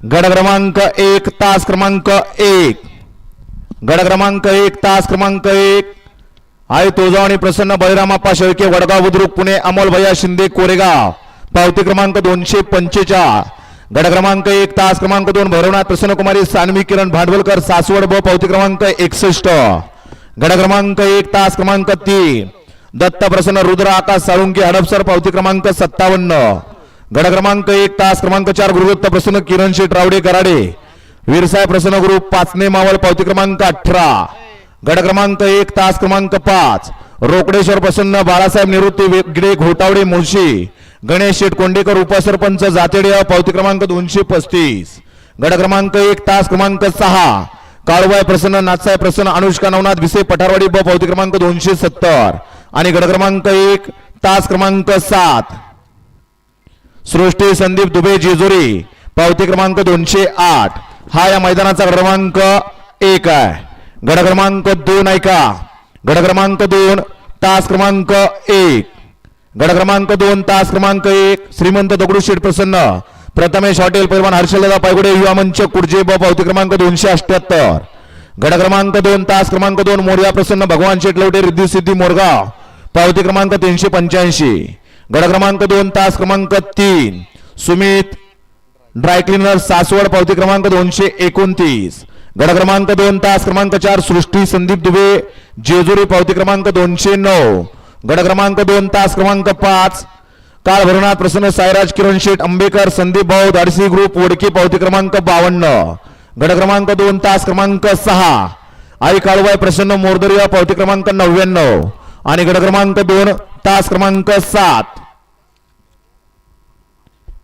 गड क्रमांक एक तास क्रमांक एक. गड क्रमांक एक तास क्रमांक एक. आई तुळजावणी प्रसन्न बळीरामाप्पा शेळके वडगाव बुद्रुक पुणे अमोल भैया शिंदे कोरेगाव. पावती क्रमांक दोनशे पंचेचाळ. गड क्रमांक एक तास क्रमांक दोन भैरवनाथ प्रसन्नकुमारी सानवी किरण भांडवलकर सासवड ब पावती क्रमांक एकसष्ट. गड क्रमांक एक तास क्रमांक तीन. दत्त प्रसन्न रुद्र आकाश साळुंकी हडपसर पावती क्रमांक सत्तावन्न. गड क्रमांक एक तास क्रमांक चार गुरुदत्त प्रसन्न किरण शेठ रावडे कराडे. वीरसाय प्रसन्न गुरु पाचने मावळ पावती क्रमांक अठरा. गड क्रमांक एक तास क्रमांक पाच. रोकडेश्वर प्रसन्न बाळासाहेब निवृत्ती वेगडे घोटावडे मुळशी. गणेश शेठ कोंडेकर उपसरपंच जातेडे पावती क्रमांक दोनशे पस्तीस. गड क्रमांक एक तास क्रमांक सहा. काळूबाई प्रसन्न नाथसाहेब प्रसन्न अनुष्का नवनाथ विसे पठारवाडी ब पावती क्रमांक दोनशे सत्तर. आणि गड क्रमांक एक तास क्रमांक सात. सृष्टी संदीप दुबे जेजुरी. पावती क्रमांक दोनशे आठ. हा या मैदानाचा क्रमांक एक आहे. गड क्रमांक दोन ऐका गड क्रमांक दोन तास क्रमांक एक. गड क्रमांक दोन तास क्रमांक एक. श्रीमंत दगडूशेठ प्रसन्न. प्रथमेश हॉटेल पैलवान हर्षलदा पायगुडे युवा मंच कुर्जे ब पावती क्रमांक दोनशे अठ्याहत्तर. गड क्रमांक दोन तास क्रमांक दोन मोर्या प्रसन्न भगवान शेटलवटे रिद्धी सिद्धी मोरगाव. पावती क्रमांक तीनशे पंच्याऐंशी. गड क्रमांक दोन तास क्रमांक तीन. सुमित ड्राय क्लिनर सासवड पावती क्रमांक दोनशे एकोणतीस. गड क्रमांक दोन तास क्रमांक चार सृष्टी संदीप दुबे. जेजुरी पावती क्रमांक दोनशे नऊ. गड क्रमांक दोन तास क्रमांक पाच. काळ भरनाथ प्रसन्न सायराज किरण शेठ आंबेकर संदीप भाऊ धाडसी ग्रुप वडकी पावती क्रमांक बावन्न. गड क्रमांक दोन तास क्रमांक सहा. आई काळूबाई प्रसन्न मोरदरिया पावती क्रमांक नव्याण्णव. आणि गड क्रमांक दोन तास क्रमांक सात.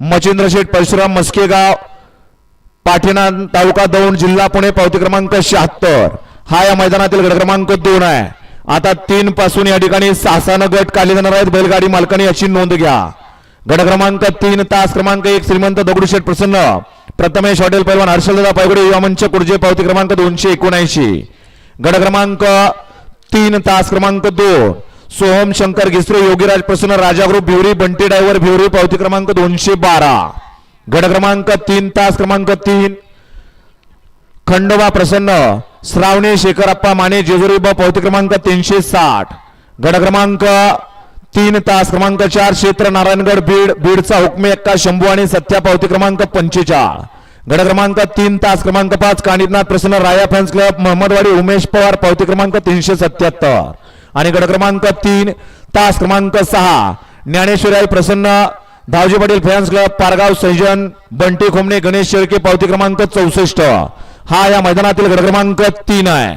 मचिंद्र शेठ परशुराम मस्केगाव पाठीना तालुका दौंड जिल्हा पुणे पावती क्रमांक शहात्तर. हा या मैदानातील गट क्रमांक दोन आहे. आता तीन पासून या ठिकाणी सहासानं गट काढले जाणार आहेत. बैलगाडी मालकांनी याची नोंद घ्या. गट क्रमांक तीन तास क्रमांक एक श्रीमंत दगडूशेठ प्रसन्न. प्रथमेश हॉटेल पैलवान हर्षलदा पायगुडे युवा मंच कुर्जे पावती क्रमांक दोनशे एकोणऐंशी. गट क्रमांक तीन तास क्रमांक दोन. सोहम शंकर घिसरे योगीराज प्रसन्न राजा ग्रुप भिवरी बंटी डायव्हर भिवरी पावती क्रमांक दोनशे बारा. गट क्रमांक तीन तास क्रमांक तीन. खंडोबा प्रसन्न श्रावणी शेखरप्पा माने जेजुरी पावती क्रमांक तीनशे साठ. गट क्रमांक तीन तास क्रमांक चार क्षेत्र नारायणगड बीड बीडचा हुकमे एक्का शंभू आणि सत्या पावती क्रमांक पंचेचाळ. गट क्रमांक तीन तास क्रमांक पाच कानिपनाथ प्रसन्न राया फॅन्स क्लब महम्मदवाडी उमेश पवार पावती क्रमांक तीनशे सत्याहत्तर. आणि गट क्रमांक तीन तास क्रमांक सहा ज्ञानेश्वरी प्रसन्न धावजी पाटील फॅन्स क्लब पारगाव सैजन बंटी खोमणे गणेश शेळके पावती क्रमांक चौसष्ट. हा या मैदानातील गट क्रमांक तीन आहे.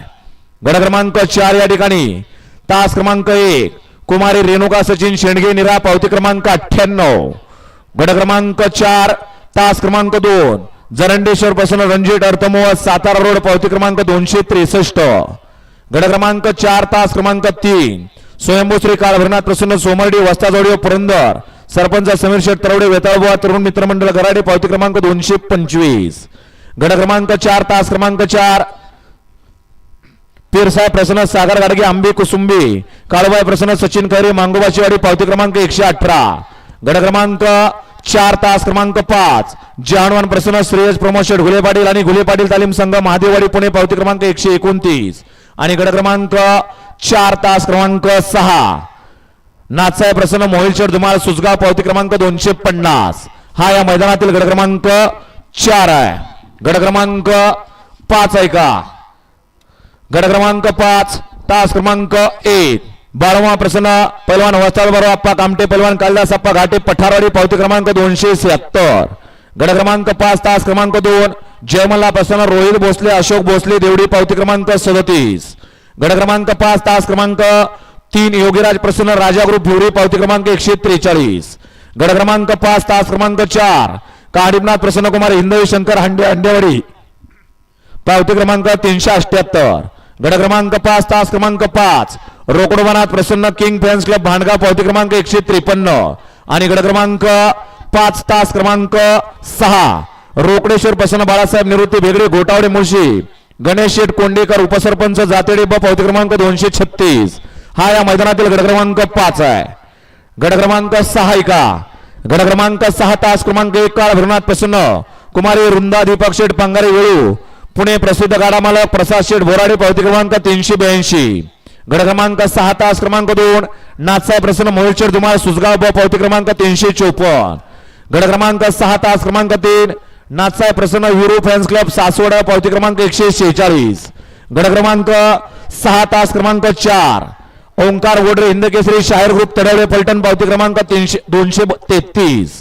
गट क्रमांक चार या ठिकाणी तास क्रमांक एक कुमारी रेणुका सचिन शेंडगे निरा पावती क्रमांक अठ्ठ्याण्णव. गट क्रमांक चार तास क्रमांक दोन जरंडेश्वर पासून रणजित अर्थमोह सातारा रोड पावती क्रमांक दोनशे त्रेसष्ट. गड क्रमांक चार तास क्रमांक तीन. स्वयंभू श्री कालभरनाथ प्रसन्न सोमर्डी वस्ताजोडी पुरंदर. सरपंच समीर शेठ तरवडे वेताळबुवा तरुण मित्रमंडळ गराडे पावती क्रमांक दोनशे पंचवीस. गड क्रमांक चार तास क्रमांक चार. पीरसाहेब प्रसन्न सागर गाडगे आंबे कुसुंबी. काळबाई प्रसन्न सचिन खैरे मांगोबाचीवाडी पावती क्रमांक एकशे अठरा. गड क्रमांक चार तास क्रमांक पाच. जहानवान प्रसन्न श्रेयस प्रमोद शेठ घुले पाटील आणि घुले पाटील तालीम संघ महादेववाडी पुणे पावती क्रमांक एकशे एकोणतीस. आणि गड क्रमांक चार तास क्रमांक सहा. नाथसाहेब प्रसन्न मोहिलचर शेठ धुमाळ पावती क्रमांक दोनशे पन्नास. हा या मैदानातील गड क्रमांक चार आहे. गड क्रमांक पाच आहे का? गड क्रमांक पाच तास क्रमांक एक. बारवा प्रसन्न पैलवान वस्ताद बरोबर आप्पा कामटे पैलवान कालिदास आप्पा घाटे पठारवाडी पावती क्रमांक दोनशे शहात्तर गड क्रमांक पाच तास क्रमांक दोन. जयमल्ला प्रसन्न रोहित भोसले अशोक भोसले देवडी पावती क्रमांक सदतीस. गड क्रमांक पाच तास क्रमांक तीन योगीराज प्रसन्न राजा ग्रुप भिवरी पावती क्रमांक एकशे त्रेचाळीस. गड क्रमांक पाच तास क्रमांक चार काडिपनाथ प्रसन्न कुमार हिंदवी शंकर हंडे हंडेवाडी. पावती क्रमांक तीनशे अठ्याहत्तर. गड क्रमांक पाच तास क्रमांक पाच Rokdobanath Prasanna king fans club Bhandgaon पावती क्रमांक एकशे त्रेपन्न. आणि गड क्रमांक पाच तास क्रमांक सहा रोकडेश्वर प्रसन्न बाळासाहेब निवृत्ती भेगडे घोटावडे मुळशी. गणेश शेठ कोंडेकर उपसरपंच जातेडे ब पावती क्रमांक दोनशे छत्तीस. हा या मैदानातील गट क्रमांक पाच आहे. गट क्रमांक सहा एका गट क्रमांक सहा तास क्रमांक एक काळ भरनाथ प्रसन्न. कुमारी रुंदा दीपक शेठ पंगारे वेळू. पुणे प्रसिद्ध गाडा मालक प्रसाद शेठ बोराडे पावती क्रमांक तीनशे ब्याऐंशी. गडक्रमांक सहा तास क्रमांक दोन नाथसाहेब प्रसन्न मोहितशेठ धुमाळ सुजगाव ब पावती क्रमांक तीनशे चोपन्न. गडक्रमांक सहा तास क्रमांक तीन Nathsaheb Prasanna euro fans club Saswad पावती क्रमांक एकशे शेहेचाळीस. गड क्रमांक सहा तास क्रमांक चार. ओंकार वोडरे हिंदकेसरी केसरी ग्रुप तडवळे पलटण पावती क्रमांक तीनशे दोनशे तेहतीस.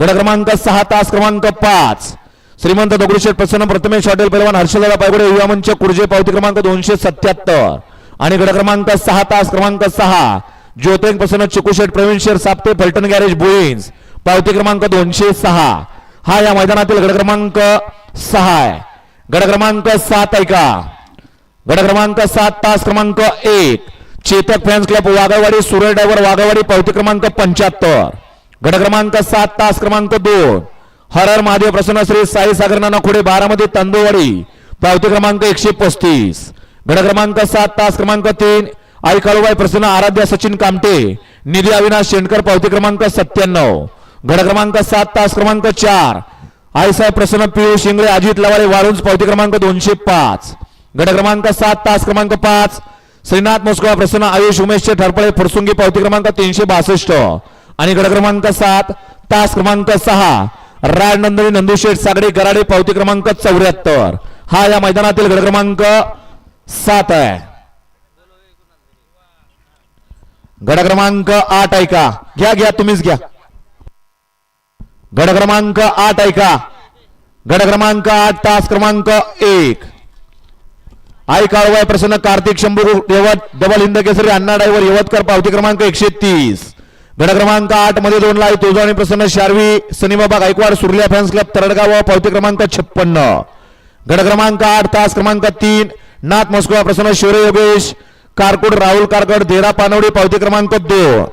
गड क्रमांक सहा तास क्रमांक पाच. श्रीमंत दगडूशेठ प्रसन्न प्रथमेश हॉटेल पैलवान हर्षदादा पायगुडे युवा मंच कुर्जे पावती क्रमांक दोनशे सत्याहत्तर. आणि गड क्रमांक सहा तास क्रमांक सहा. ज्योतिंग प्रसन्न चिकुशेठ प्रवीण शेर साप्ते पलटण गॅरेज बुईन्स पावती क्रमांक दोनशे सहा. हा या मैदानातील गड क्रमांक सहा आहे. गड क्रमांक सात ऐका गड क्रमांक सात तास क्रमांक एक Chetak fans club Waghawadi Sural driver Waghawadi पावती क्रमांक पंच्याहत्तर. गड क्रमांक सात तास क्रमांक दोन हरहर महादेव प्रसन्न श्री साई सागर नाना खोडे बारामध्ये तांदूळवाडी पावती क्रमांक एकशे पस्तीस. गड क्रमांक सात तास क्रमांक तीन आई काळूबाई प्रसन्न आराध्या सचिन कामटे निधी अविनाश शेणकर पावती क्रमांक सत्त्याण्णव. गड क्रमांक सात तास क्रमांक चार. आईसाहेब प्रसन्न पियुष शिंगळे अजित लवारे वाळूंज पावती क्रमांक दोनशे पाच. गड क्रमांक सात तास क्रमांक पाच. श्रीनाथ मोस्कवा प्रसन्न आयुष उमेशचे ठरपळे फुरसुंगी पावती क्रमांक तीनशे बासष्ट. आणि गड क्रमांक सात तास क्रमांक सहा. राजनंदिनी नंदुशेठ सागडे गराडे पावती क्रमांक चौऱ्याहत्तर. हा या मैदानातील गड क्रमांक सात आहे. गड क्रमांक आठ ऐका घ्या घ्या तुम्हीच घ्या. गड क्रमांक आठ ऐका गड क्रमांक आठ तास क्रमांक एक. आई काळवाय प्रसन्न कार्तिक शंभू यवत डबल हिंद केसरी अण्णा डायव्हर यवतकर पावती क्रमांक एकशे तीस गड क्रमांक आठमध्ये दोन लाई तुळजाणी प्रसन्न शारवी सनीबाबा गायकवाड सुर्ल्या फॅन्स क्लब तरडगाव पावती क्रमांक छप्पन्न. गड क्रमांक आठ तास क्रमांक तीन नाथ मस्कुवा प्रसन्न शिवरे योगेश कारकुड राहुल कारकड देरा पानवडी पावती क्रमांक दोन.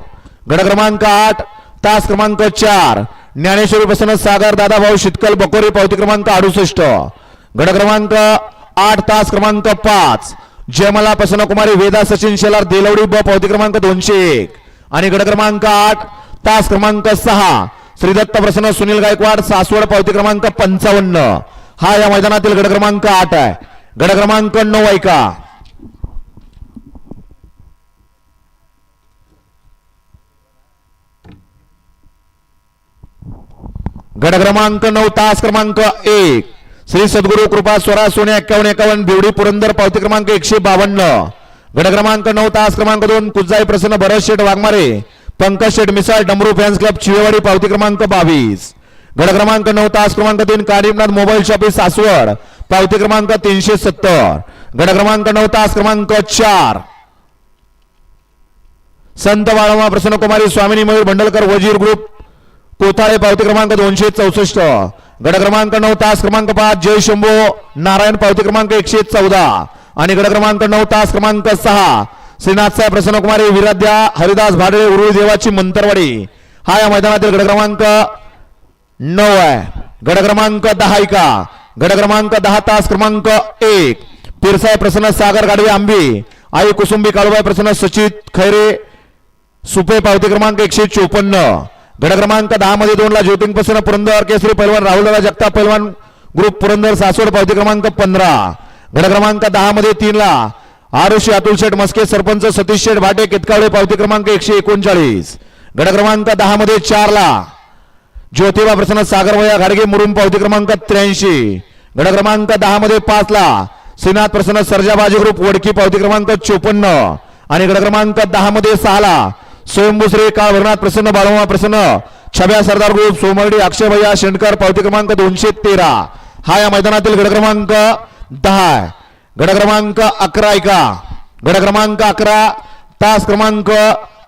गड क्रमांक आठ तास क्रमांक चार. ज्ञानेश्वरी प्रसन्न सागर दादाभाऊ शितकल बकोरी पावती क्रमांक अडुसष्ट. गड क्रमांक आठ तास क्रमांक पाच. जयमला प्रसन्न कुमारी वेदा सचिन शेलार देलवडी ब पावती क्रमांक दोनशे एक. आणि गड क्रमांक आठ तास क्रमांक सहा. श्रीदत्त प्रसन्न सुनील गायकवाड सासवड पावती क्रमांक पंचावन्न. हा या मैदानातील गड क्रमांक आठ आहे. गड क्रमांक नऊ ऐका गड क्रमांक नऊ तास क्रमांक एक. श्री सद्गुरु कृपा स्वरा सोने एक्कावन्न एकावन्न बिवडी पुरंदर पावती क्रमांक एकशे बावन्न. गड क्रमांक नऊ तास क्रमांक दोन कुजाई प्रसन्न भरत शेठ वाघमारे. पंकज शेठ मिसाळ डमरू फॅन्स क्लब चिवेवाडी पावती क्रमांक बावीस. गड क्रमांक नऊ तास क्रमांक तीन कारिमनाथ मोबाईल शॉपी सासवड. पावती क्रमांक तीनशे सत्तर. गड क्रमांक नऊ तास क्रमांक चार. संत बाळमा प्रसन्न कुमारी स्वामिनी मयूर भंडलकर वजीर ग्रुप कोथाळे पावती क्रमांक दोनशे चौसष्ट. गड क्रमांक नऊ तास क्रमांक पाच जय शंभो नारायण पावती क्रमांक एकशे चौदा. आणि गड क्रमांक नऊ तास क्रमांक सहा श्रीनाथ साहेब प्रसन्नकुमारी विराध्या हरिदास भाडे उरुळी देवाची मंतरवाडी. हा या मैदानातील गड क्रमांक नऊ आहे. गड क्रमांक दहा ऐका गड क्रमांक दहा तास क्रमांक एक. पिरसाय प्रसन्न सागर गाडवे आंबे. आई कुसुंबी काळूबाई प्रसन्न सचित खैरे. सुपे पावती क्रमांक एकशे चोपन्न. गड क्रमांक दहा मध्ये दोन ला ज्योतिंग प्रसन्न पुरंदर केसरी पैलवान राहुलदादा जगताप पैलवान ग्रुप पुरंदर सासवड पावती क्रमांक पंधरा. गड क्रमांक दहा मध्ये तीन ला आरुषी अतुल शेठ मस्के सरपंच सतीश शेठ भाटे केतकावळे पावती क्रमांक एकशे एकोणचाळीस. गड क्रमांक दहा मध्ये चार ला ज्योतिबा प्रसन्न सागरवया घाडगे मुरुम पावती क्रमांक त्र्याऐंशी. गड क्रमांक दहा मध्ये पाच ला श्रीनाथ प्रसन्न सर्जाबाजी ग्रुप वडकी पावती क्रमांक चोपन्न. आणि गड क्रमांक दहा मध्ये सहा ला स्वयंभूश्री काळभरणात प्रसन्न बाळोमा प्रसन्न. छब्या सरदार ग्रुप सोमर्डी अक्षय भैया शेणकर पावती क्रमांक दोनशे तेरा. हा या मैदानातील गड क्रमांक दहा आहे. गड क्रमांक अकरा ऐका. गड क्रमांक अकरा तास क्रमांक